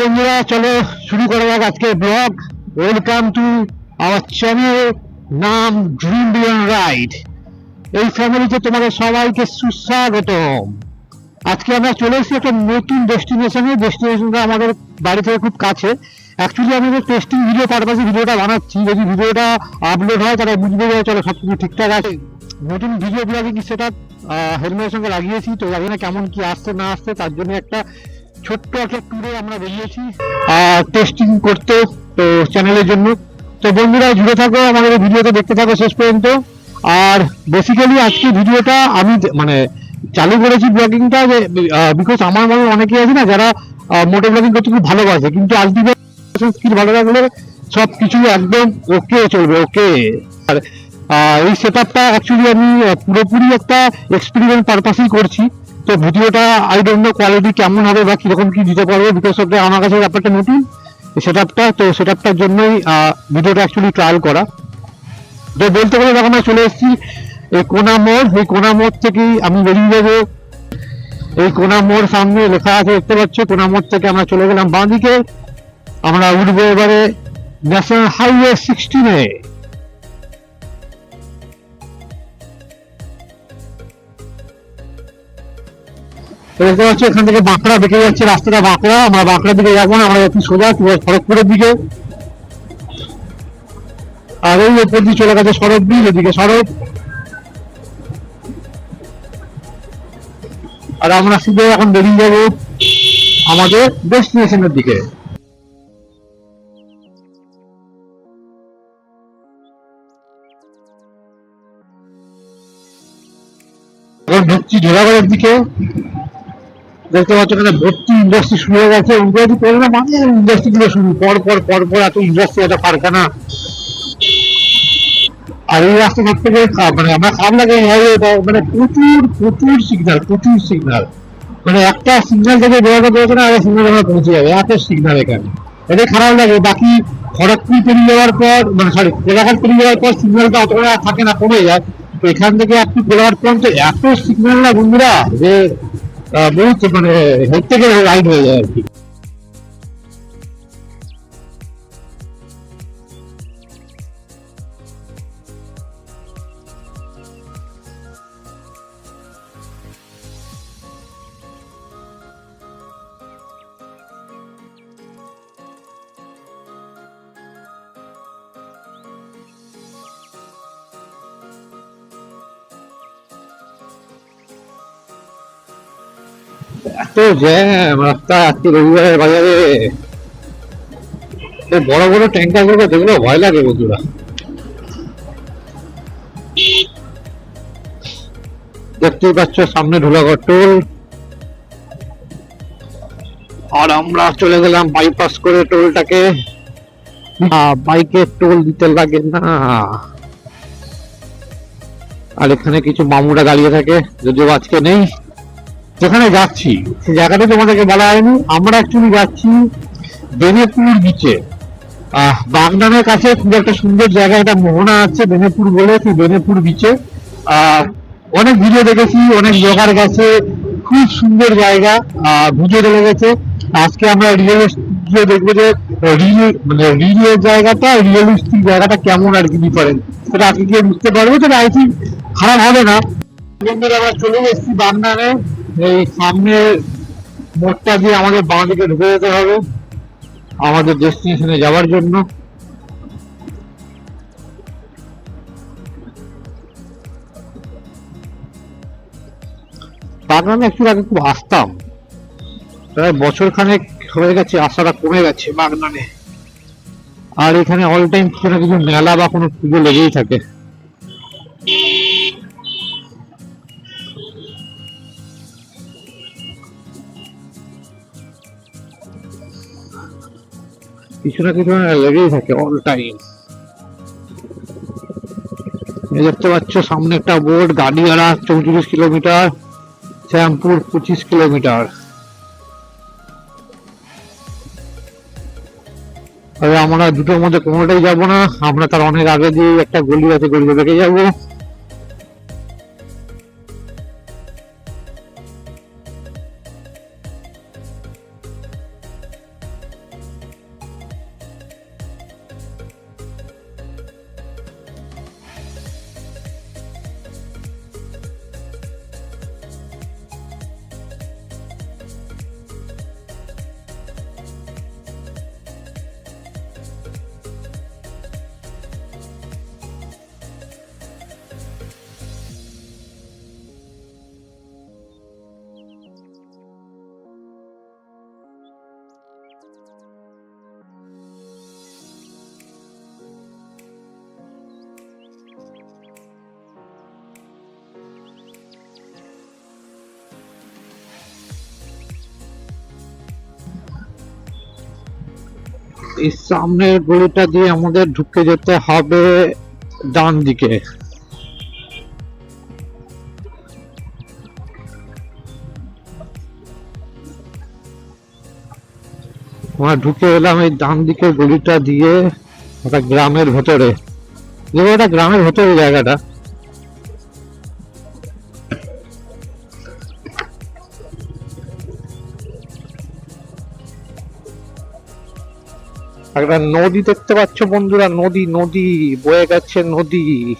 বন্ধুরা, চলো শুরু করা যাক আজকে blog welcome to our channel নাম ড্রিম বিয়ন রাইড এই ফ্যামিলিতে তোমাদের সবাইকে সুস্বাগতম। আজকে আমরা চলে এসেছি একটা নতুন ডেস্টিনেশনে ডেস্টিনেশনটা আমাদের বাড়ি থেকে খুব কাছে। অ্যাকচুয়ালি আমি টেস্টিং ভিডিও পারপাসে ভিডিওটা বানাচ্ছি। যদি ভিডিওটা আপলোড হয় তারা বুঝবে যে চলো সব কিছু ঠিকঠাক আছে। নতুন ভিডিও ব্লগিং সেটা হেলমেটের সঙ্গে লাগিয়েছি, তো জানি না কেমন কি আসছে, না আসছে, তার জন্য একটা ছোট্ট একটা ট্যুরে আমরা বেরিয়েছি টেস্টিং করতে, তো চ্যানেলের জন্য। তো বন্ধুরা, জুড়ে থাকো, আমাদের এই ভিডিওটা দেখতে থাকো শেষ পর্যন্ত। আর বেসিক্যালি আজকে ভিডিওটা আমি মানে চালু করেছি ব্লগিংটা যে বিকজ আমার মনে অনেকেই আছে না যারা মোটর ব্লগিং করতে খুব ভালোবাসে। কিন্তু আলটিমেট স্কিল ভালো লাগলে সব কিছুই একদম ওকে চলবে ওকে আর এই সেট আপটা অ্যাকচুয়ালি আমি পুরোপুরি একটা এক্সপেরিমেন্ট পারপাসেই করছি। তো ভিডিওটা আই ডোন্ট নো কোয়ালিটি কেমন হবে বা কীরকম কি দিতে পারব বিকজ অফ আমার কাছে ব্যাপারটা নতুন সেট আপটা তো সেট আপটার জন্যই ভিডিওটা অ্যাকচুয়ালি ট্রায়াল করা। তো বলতে গেলে যখন আমরা চলে এসেছি এই কোনা মোড়। এই কোনা মোড় থেকেই আমি বেরিয়ে যাব। এই কোনা মোড় সামনে লেখা আছে, দেখতে পাচ্ছ, কোনা মোড় থেকে আমরা চলে গেলাম বাঁদিকে। আমরা উঠবো এবারে ন্যাশনাল হাইওয়ে সিক্সটিনে দেখতে পাচ্ছি এখান থেকে বাঁকড়া বেঁকে যাচ্ছে রাস্তাটা বাঁকড়া। আমরা বাঁকড়ার দিকে যাব না, আমরা যাচ্ছি সোজা খড়গপুরের দিকে। আর ওই ওপর দিয়ে চলে গেছে সড়ক ব্রিজ, এদিকে সড়ক। আর আমরা শুধু এখন বেরিয়ে যাব আমাদের ডেস্টিনেশনের দিকে। এখন ঢুকছি ঝোলাগড়ের দিকে। দেখতে পাচ্ছ এখানে ভর্তি ইন্ডাস্ট্রি শুরু হয়ে গেছে। ইন্ডাস্ট্রি করে না মানে ইন্ডাস্ট্রি গুলো শুরু, পর পর পর পর এত ইন্ডাস্ট্রি এত কারখানা। আর এই রাস্তা ঘাট থেকে মানে আমার খারাপ লাগে মানে প্রচুর প্রচুর সিগন্যাল প্রচুর সিগন্যাল মানে একটা সিগনাল থেকে বেরোতে বেরোতে না আরেক সিগন্যাল আমরা পৌঁছে যাবে। এত সিগনাল এখানে। এটা খারাপ লাগে। বাকি খড়গপুর পেরিয়ে যাওয়ার পর মানে সরি কোলাঘাট পেরিয়ে যাওয়ার পর সিগন্যালটা অতটা থাকে না, কমে যায়। তো এখান থেকে একটু কোলাঘাট পর্যন্ত এত সিগনাল না বন্ধুরা, যে বহুত মানে হেড থেকে হয়ে যায় আর কি। এত জ্যাম, রাস্তা আজকে রবিবারের বাজারে। বড় বড় ট্যাঙ্কারগুলো ভয় লাগে বন্ধুরা। দেখতেই পাচ্ছ সামনে ঢোলাঘর টোল। আর আমরা চলে গেলাম বাইপাস করে টোলটাকে। বাইকের টোল দিতে লাগে না। আর এখানে কিছু মামুরা দাঁড়িয়ে থাকে, যদিও আজকে নেই। যেখানে যাচ্ছি সেই জায়গাটা তোমাদেরকে বলা হয়নি। আমরা অ্যাকচুয়ালি যাচ্ছি বেনেপুর বিচে বাগনানের কাছে খুব একটা সুন্দর জায়গা একটা মোহনা আছে বেনেপুর বলে, সেই বেনেপুর বিচে অনেক ভিডিও দেখেছি, অনেক ব্লগার গেছে, খুব সুন্দর জায়গা। আহ ভিডিও চলে গেছে। আজকে আমরা রিয়েল দেখব যে রিয়েল মানে রিয়েল জায়গাটা রিয়েলিস্টিক জায়গাটা কেমন আর কি ডিফারেন্ট সেটা আজকে গিয়ে বুঝতে পারব তো আই থিঙ্ক খারাপ হবে না। বন্ধুরা, আমরা চলে এসেছি বাগনানে। এই সামনে মোড়টা দিয়ে আমাদের বাঁ দিকে ঢুকে যেতে হবে আমাদের ডেস্টিনেশনে যাওয়ার জন্য। বাগনানে একটু আগে খুব আসতাম। প্রায় বছর খানেক হয়ে গেছে আসাটা কমে গেছে বাগনানে আর এখানে অল টাইম কিছু না কিছু মেলা বা কোনো পুজো লেগেই থাকে। কিছু না কিছু লেগেই থাকে অল টাইম দেখতে পাচ্ছ, সামনে একটা বোর্ড গাড়ি গাড়িয়ারা চৌত্রিশ কিলোমিটার শ্যামপুর পঁচিশ কিলোমিটার তবে আমরা দুটোর মধ্যে কোনোটাই যাব না, আমরা তার অনেক আগে দিয়ে একটা গলি আছে গলিতে বেঁকে যাব। এই সামনের গলিটা দিয়ে আমাদের ঢুকে যেতে হবে ডান দিকে। আমরা ঢুকে এলাম এই ডান দিকের গলিটা দিয়ে একটা গ্রামের ভেতরে। যেগুলো একটা গ্রামের ভেতরে জায়গাটা। একটা নদী দেখতে পাচ্ছ বন্ধুরা, নদী নদী, বয়ে গেছে নদী।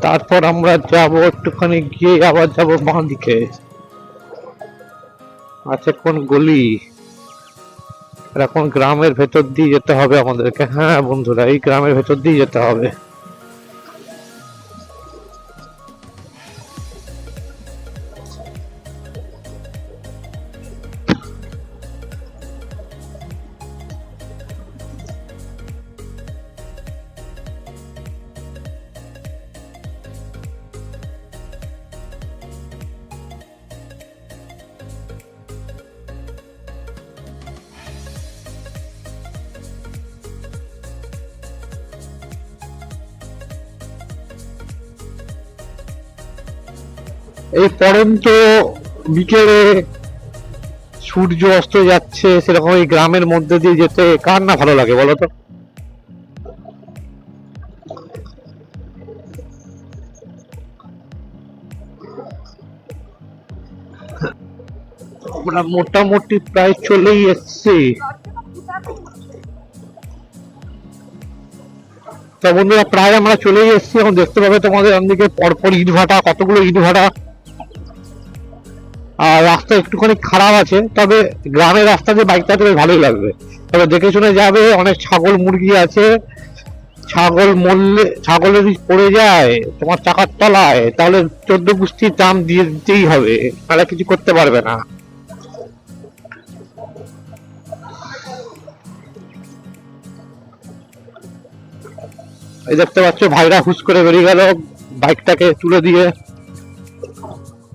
তারপর আমরা যাব একটুখানি গিয়ে আবার যাব বাঁ দিকে। আছে কোন গলি? এখন গ্রামের ভেতর দিয়ে যেতে হবে আমাদেরকে। হ্যাঁ বন্ধুরা, এই গ্রামের ভেতর দিয়ে যেতে হবে। এই পরন্ত বিকেলে সূর্য অস্ত যাচ্ছে, সেরকম এই গ্রামের মধ্যে দিয়ে যেতে কার না ভালো লাগে বলো তো? আমরা মোটামুটি প্রায় চলেই এসছি। তো বন্ধুরা, প্রায় আমরা চলেই এসেছি। এখন দেখতে পাবে তোমাদের দিকে পরপর ইট ভাটা, কতগুলো ইট ভাটা। আর রাস্তা একটুখানি খারাপ আছে, তবে গ্রামের রাস্তা দিয়ে বাইক চালাতে ভালোই লাগবে। তবে দেখে শুনে যাবে, অনেক ছাগল মুরগি আছে, ছাগল মরলে ছাগলের যদি পড়ে যায়, তোমার চাকার তলায়, তাহলে চোদ্দ পুষ্টির দাম দিয়ে দিতেই হবে, তাহলে কিছু করতে পারবে না। এই দেখতে পাচ্ছ, ভাইরা হুস করে বেরিয়ে গেল বাইকটাকে তুলে দিয়ে।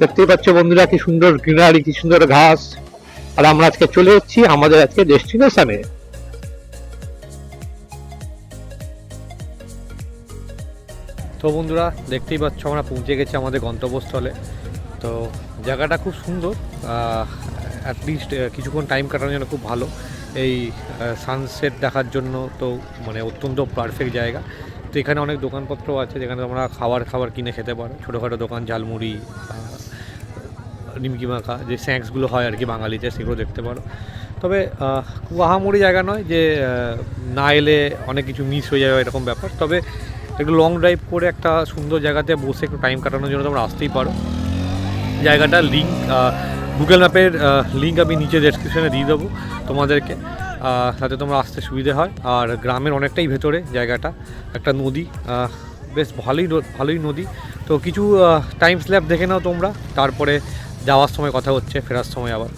দেখতেই পাচ্ছ বন্ধুরা, কি সুন্দর গ্রিনারি, কি সুন্দর ঘাস। আর আমরা আজকে চলে এসেছি আমাদের আজকে ডেস্টিনেশনে। তো বন্ধুরা, দেখতেই পাচ্ছ আমরা পৌঁছে গেছি আমাদের গন্তব্যস্থলে। তো জায়গাটা খুব সুন্দর অ্যাটলিস্ট কিছুক্ষণ টাইম কাটানোর জন্য খুব ভালো। এই সানসেট দেখার জন্য তো মানে অত্যন্ত পারফেক্ট জায়গা। তো এখানে অনেক দোকানপত্র আছে যেখানে তোমরা খাবার খাবার কিনে খেতে পারো। ছোটোখাটো দোকান, ঝালমুড়ি নিমকি মাখা, যে স্ন্যাক্সগুলো হয় আর কি বাঙালিতে, সেগুলো দেখতে পারো। তবে আহামরি জায়গা নয় যে না এলে অনেক কিছু মিস হয়ে যাবে, এরকম ব্যাপার। তবে একটু লং ড্রাইভ করে একটা সুন্দর জায়গাতে বসে একটু টাইম কাটানোর জন্য তোমরা আসতেই পারো। জায়গাটা লিঙ্ক গুগল ম্যাপের লিঙ্ক আমি নিচে ডেসক্রিপশনে দিয়ে দেবো তোমাদেরকে। তাতে তোমরা আসতে সুবিধে হয়। আর গ্রামের অনেকটাই ভেতরে জায়গাটা, একটা নদী বেশ ভালোই ভালোই নদী। তো কিছু টাইম স্ল্যাপ দেখে নাও তোমরা। তারপরে যাওয়ার সময় কথা হচ্ছে ফেরার সময় আবার।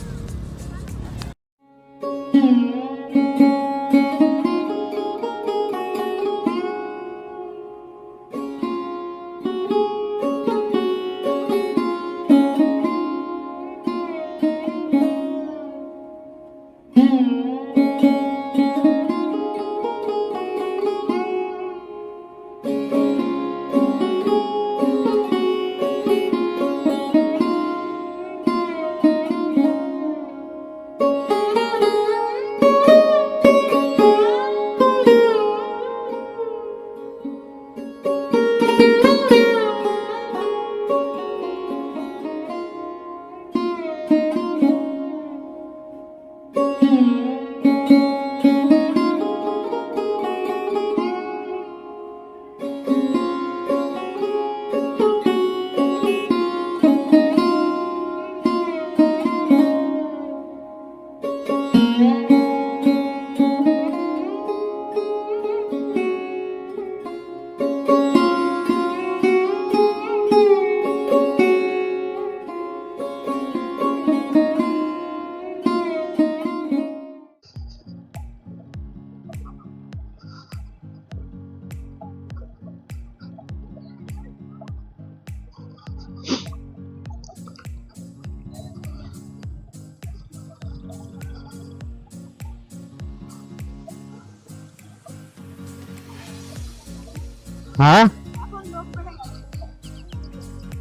হ্যাঁ?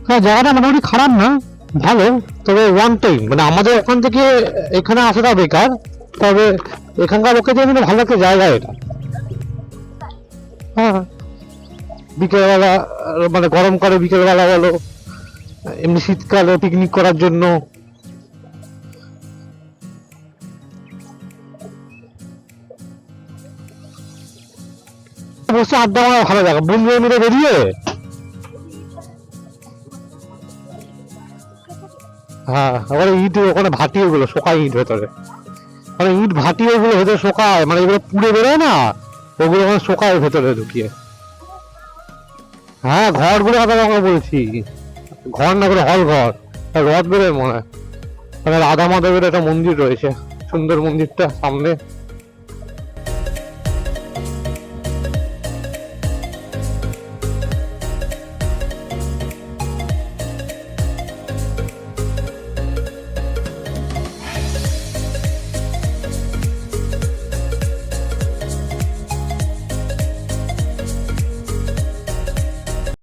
হ্যাঁ জায়গাটা মোটামুটি খারাপ না, ভালো। তবে ওয়ান টাইম মানে আমাদের ওখান থেকে এখানে আসাটা বেকার। তবে এখানকার লোকেদের জন্য ভালো একটা জায়গা এটা। হ্যাঁ। বিকেলবেলা মানে গরমকালে বিকেলবেলা বলো, এমনি শীতকালে পিকনিক করার জন্য। বসে আড্ডা মারা ভালো জায়গা বন্ধুরা মিলে বেরিয়ে? হ্যাঁ ওখানে ইট, ওখানে ভাটি ওগুলো শোকায় ইট ভেতরে। মানে ইট ভাটি ওগুলো ভেতরে শোকায় মানে এগুলো পুড়ে বেরোয় না? ওগুলো ওখানে শোকায় ভেতরে ঢুকিয়ে। হ্যাঁ ঘরগুলো কথা কথা বলছি। ঘর না করে হল ঘর। রথ বেরোয় মনে হয়। মানে রাধা মাধবের একটা মন্দির রয়েছে। সুন্দর মন্দিরটা সামনে।